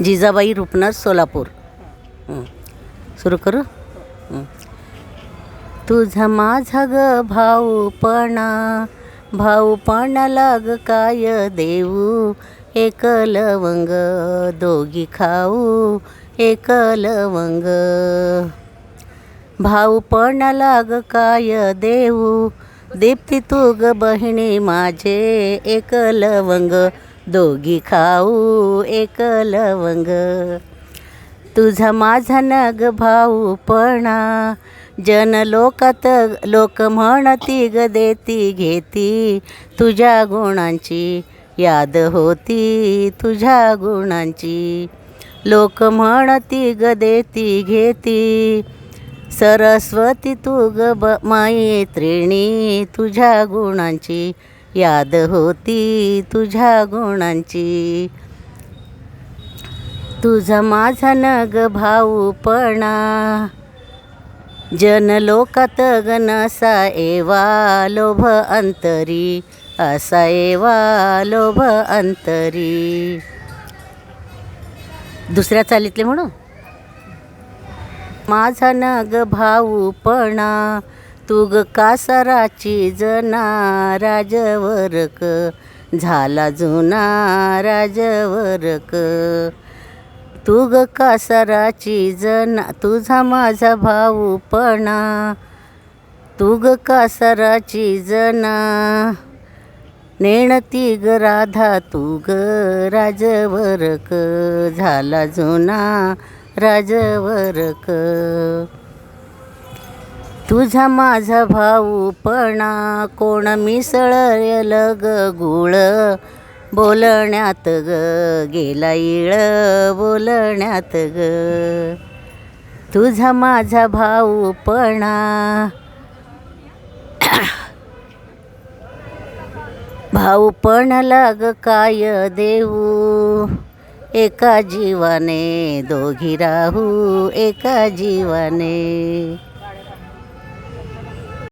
जिजाबाई रुपनर सोलापूर. सुरू करू? तुझा माझा ग भाऊपणा भाऊपणा लाग काय देऊ? एक लवंग दोघी खाऊ. एक लवंग. भाऊपणा लाग काय देऊ? दीप्ती तू ग बहिणी माझे एक लवंग. दोघी खाऊ एक लवंग. तुझा माझा नग भाऊपणा जन लोकात लोक म्हणती ग देती घेती. तुझ्या गुणांची याद होती तुझ्या गुणांची. लोक म्हणती ग देती घेती. सरस्वती तू ग ब मैत्रिणी तुझ्या गुणांची याद होती तुझ्या गुणांची. तुझा माझा नग भाऊपणा. जन लोकात गनसा एवा लोभ अंतरी. असा एवा लोभ अंतरी. दुसऱ्या चालीतले म्हणू? माझा नग भाऊपणा. तुग कासराची कासाराची जना राजवरक झाला जुना राजवरक. तुग ग कासाराची जना तुझा माझा भाऊपणा. तुग कासराची कासाराची जना नेणती ग राधा तुग राजवरक झाला जुना राजवरक. तुझा माझा भाऊपणा कोण मिसळल ग गुळ? बोलण्यात ग गेला इळ बोलण्यात ग. तुझा माझा भाऊपणा भाऊपण लाग काय देऊ? एका जीवाने दोघी राहू एका जीवाने